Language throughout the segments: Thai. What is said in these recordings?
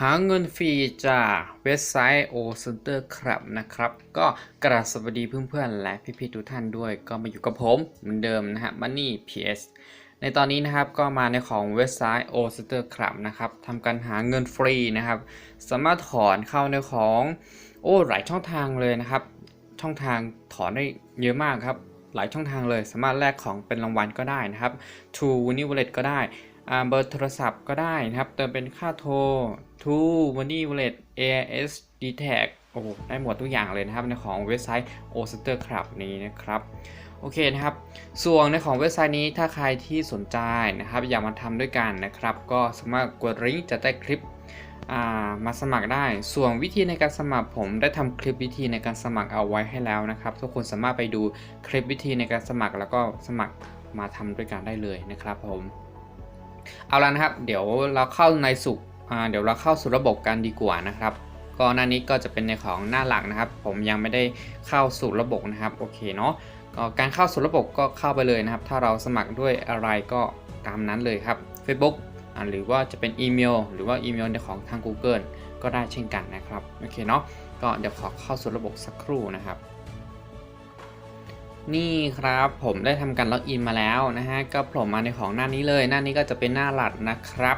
หาเงินฟรีจากเว็บไซต์ o c e n t e r Club นะครับ ก็กราบสวัสดีเพื่อนๆ และพี่ๆทุกท่านด้วยก็มาอยู่กับผมเหมือนเดิมนะฮะ Money PS ในตอนนี้นะครับก็มาในของเว็บไซต์ o c e n t e r Club นะครับทำการหาเงินฟรีนะครับ สามารถถอนเข้าในของโอ้หลายช่องทางเลยนะครับ ช่องทางถอนได้เยอะมากครับ หลายช่องทางเลย สามารถแลกของเป็นรางวัลก็ได้นะครับ True New Wallet ก็ได้ เบอร์โทรศัพท์ก็ได้นะครับ เติมเป็นค่าโทร True Money Wallet AIS d t a g โอ้โหได้หมดทุกอย่างเลยนะครับในของเว็บไซต์ o c e n t e r Club นี้นะครับโอเคนะครับ ส่วนในของเว็บไซต์นี้ถ้าใครที่สนใจนะครับ อยากมาทำด้วยกันนะครับ ก็สามารถกดลิงก์จะใต้คลิปามาสมัครได้ ส่วนวิธีในการสมัครผมได้ทำคลิปวิธีในการสมัครเอาไว้ให้แล้วนะครับ ทุกคนสามารถไปดูคลิปวิธีในการสมัครแล้วก็สมัครมาทำด้วยกันได้เลยนะครับผม เอาละนะครับ เดี๋ยวเราเข้าในสู่อ่าเดี๋ยวเราเข้าสู่ระบบกันดีกว่านะครับ ก็หน้านี้ก็จะเป็นในของหน้าหลักนะครับ ผมยังไม่ได้เข้าสู่ระบบนะครับโอเคเนาะก็การเข้าสู่ระบบก็เข้าไปเลยนะครับ ถ้าเราสมัครด้วยอะไรก็ตามนั้นเลยครับ Facebook หรือว่าจะเป็นอีเมล หรือว่าอีเมลในของทาง Google ก็ได้เช่นกันนะครับโอเคเนาะก็เดี๋ยวขอเข้าสู่ระบบสักครู่นะครับ นี่ครับผมได้ทำการล็อกอินมาแล้วนะฮะก็โผล่มาในของหน้านี้เลย หน้านี้ก็จะเป็นหน้าหลักนะครับ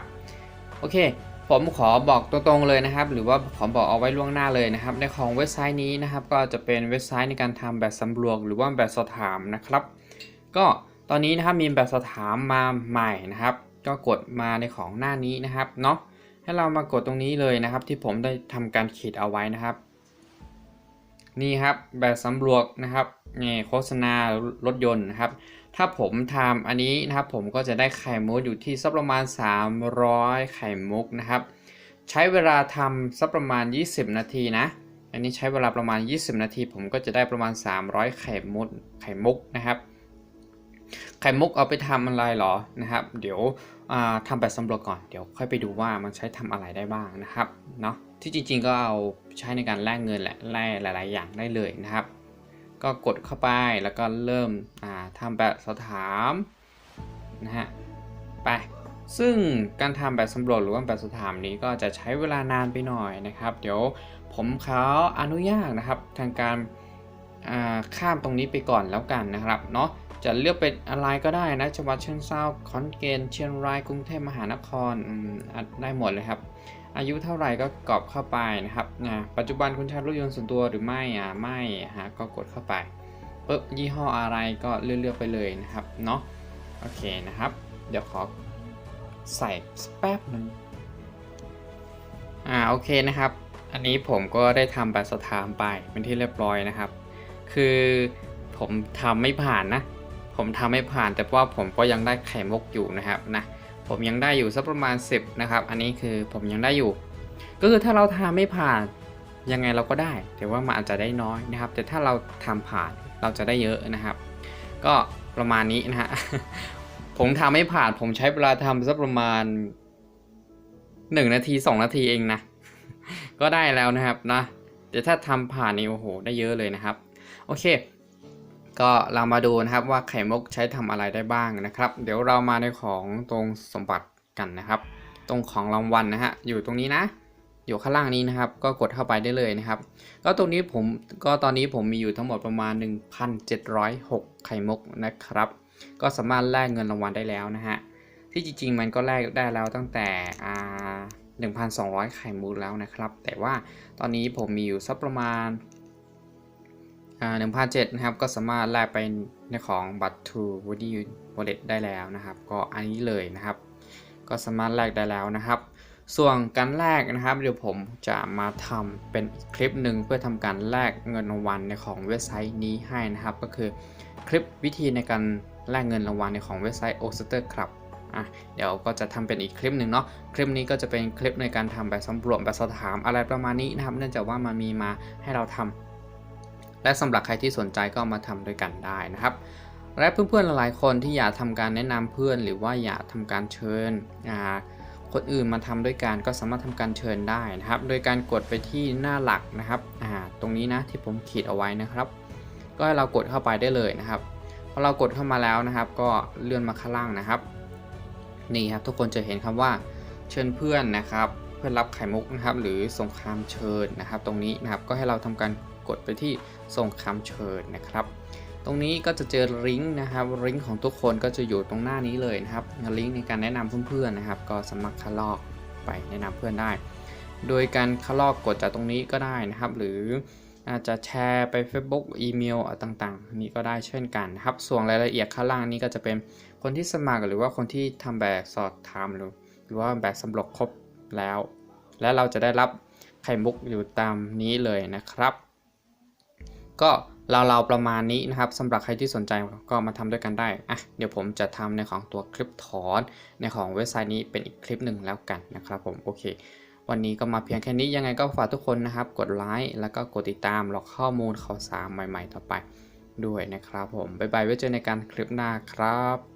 โอเค ผมขอบอกตรงๆเลยนะครับ หรือว่าขอบอกเอาไว้ล่วงหน้าเลยนะครับ ในของเว็บไซต์นี้นะครับ ก็จะเป็นเว็บไซต์ในการทำแบบสำรวจหรือว่าแบบสอบถามนะครับ ก็ตอนนี้นะครับมีแบบสอบถามมาใหม่นะครับ ก็กดมาในของหน้านี้นะครับเนาะให้เรามากดตรงนี้เลยนะครับ ที่ผมได้ทำการขีดเอาไว้นะครับ นี่ครับแบบสำรวจนะครับ โฆษณารถยนต์นะครับ ถ้าผมทำอันนี้นะครับผมก็จะได้ไข่มุกอยู่ที่สักประมาณ 300 ไข่มุกนะครับ ใช้เวลาทำสักประมาณ 20 นาทีนะ อันนี้ใช้เวลาประมาณ 20 นาที ผมก็จะได้ประมาณ 300 ไข่มุกไข่มุกนะครับ ไข่มุกเอาไปทำอะไรหรอนะครับ เดี๋ยวอ่าทำแบบสำรวจก่อนเดี๋ยวค่อยไปดูว่ามันใช้ทำอะไรได้บ้างนะครับเนาะที่จริงๆก็เอาใช้ในการแลกเงินแหละแลกหลาย ๆ อย่างได้เลยนะครับ ก็กดเข้าไปแล้วก็เริ่มอ่าทำแบบสอบถามนะฮะไปซึ่งการทำแบบสำรวจหรือว่าแบบสอบถามนี้ก็จะใช้เวลานานไปหน่อยนะครับ เดี๋ยวผมเขาอนุญาตนะครับทางการข้ามตรงนี้ไปก่อนแล้วกันนะครับเนาะจะเลือกเป็นอะไรก็ได้นะจังหวัดเชียงรายขอนแก่นเชียงรายกรุงเทพมหานครได้หมดเลยครับ อายุเท่าไหร่ก็กรอกเข้าไปนะครับนะปัจจุบันคุณใช้รถยนต์ส่วนตัวหรือไม่อ่าไม่ฮะก็กดเข้าไปปุ๊บยี่ห้ออะไรก็เลือกๆไปเลยนะครับเนาะโอเคนะครับ เดี๋ยวขอใส่แป๊บหนึงอ่าโอเคนะครับ อันนี้ผมก็ได้ทำแบบสอบถามไปเป็นที่เรียบร้อยนะครับ คือผมทำไม่ผ่านนะ ผมทำไม่ผ่านแต่ว่าผมก็ยังได้ไข่มุกอยู่นะครับนะ ผมยังได้อยู่สักประมาณ 10 นะครับ อันนี้คือผมยังได้อยู่ ก็คือถ้าเราทำไม่ผ่านยังไงเราก็ได้ แต่ว่ามันอาจจะได้น้อยนะครับ แต่ถ้าเราทำผ่านเราจะได้เยอะนะครับ ก็ประมาณนี้นะฮะ ผมทำไม่ผ่าน ผมใช้เวลาทำสักประมาณ 1 นาที 2 นาทีเองนะ ก็ได้แล้วนะครับนะ แต่ถ้าทำผ่านนี่โอ้โห ได้เยอะเลยนะครับ โอเค ก็เรามาดูนะครับว่าไข่มุกใช้ทำอะไรได้บ้างนะครับ เดี๋ยวเรามาในของตรงสมบัติกันนะครับ ตรงของรางวัลนะฮะอยู่ตรงนี้นะ อยู่ข้างล่างนี้นะครับ ก็กดเข้าไปได้เลยนะครับ ก็ตรงนี้ผมก็ตอนนี้ผมมีอยู่ทั้งหมดประมาณ 1,706 ไข่มุกนะครับ ก็สามารถแลกเงินรางวัลได้แล้วนะฮะที่จริงๆมันก็แลกได้แล้วตั้งแต่อ่า1,200 ไข่มุกแล้วนะครับ แต่ว่าตอนนี้ผมมีอยู่สักประมาณ อ่า1,007นะครับ ก็สามารถแลกไปในของบัตร to Woody Wallet ได้แล้วนะครับ ก็อันนี้เลยนะครับ ก็สามารถแลกได้แล้วนะครับ ส่วนการแลกนะครับ เดี๋ยวผมจะมาทำเป็นคลิปหนึ่งเพื่อทำการแลกเงินรางวัลในของเว็บไซต์นี้ให้นะครับ ก็คือคลิปวิธีในการแลกเงินรางวัลในของเว็บไซต์ o s t e r Club อะเดี๋ยวก็จะทำเป็นอีกคลิปหนึ่งเนาะ คลิปนี้ก็จะเป็นคลิปในการทำแบบสำรวจแบบสอบถามอะไรประมาณนี้นะครับ เนื่องจากว่ามันมีมาให้เราทำ และสำหรับใครที่สนใจก็มาทำด้วยกันได้นะครับ และเพื่อนๆหลายๆคนที่อยากทำการแนะนำเพื่อนหรือว่าอยากทำการเชิญคนอื่นมาทำด้วยกันก็สามารถทำการเชิญได้นะครับ โดยการกดไปที่หน้าหลักนะครับตรงนี้นะที่ผมขีดเอาไว้นะครับ ก็ให้เรากดเข้าไปได้เลยนะครับพอเรากดเข้ามาแล้วนะครับ ก็เลื่อนมาข้างล่างนะครับ นี่ครับทุกคนจะเห็นคำว่าเชิญเพื่อนนะครับ เพื่อรับไข่มุกนะครับ หรือสงคำเชิญนะครับ ตรงนี้นะครับก็ให้เราทำการ กดไปที่ส่งคำเชิญนะครับ ตรงนี้ก็จะเจอลิงก์นะครับลิงก์ของทุกคนก็จะอยู่ตรงหน้านี้เลยนะครับลิงก์ในการแนะนำเพื่อนๆนะครับ ก็สามารคัดลอกไปแนะนำเพื่อนได้ โดยการคัดลอกกดจากตรงนี้ก็ได้นะครับ หรืออาจจะแชร์ไป Facebook อีเมลต่างๆ นี่ก็ได้เช่นกันนะครับ ส่วนรายละเอียดข้างล่างนี้ก็จะเป็นคนที่สมัครหรือว่าคนที่ทำแบบสอบถามหรือหรือว่าแบบสำรวจครบแล้ว และเราจะได้รับไข่มุกอยู่ตามนี้เลยนะครับ ก็เราๆประมาณนี้นะครับสำหรับใครที่สนใจก็มาทำด้วยกันได้อะเดี๋ยวผมจะทำในของตัวคลิปถอนในของเว็บไซต์นี้เป็นอีกคลิปหนึ่งแล้วกันนะครับผมโอเค วันนี้ก็มาเพียงแค่นี้ยังไงก็ฝากทุกคนนะครับ กดไลค์แล้วก็กดติดตามรอข้อมูลข่าวสารใหม่ ๆ ต่อไปด้วยนะครับผมบ๊ายบายไว้เจอในการคลิปหน้าครับ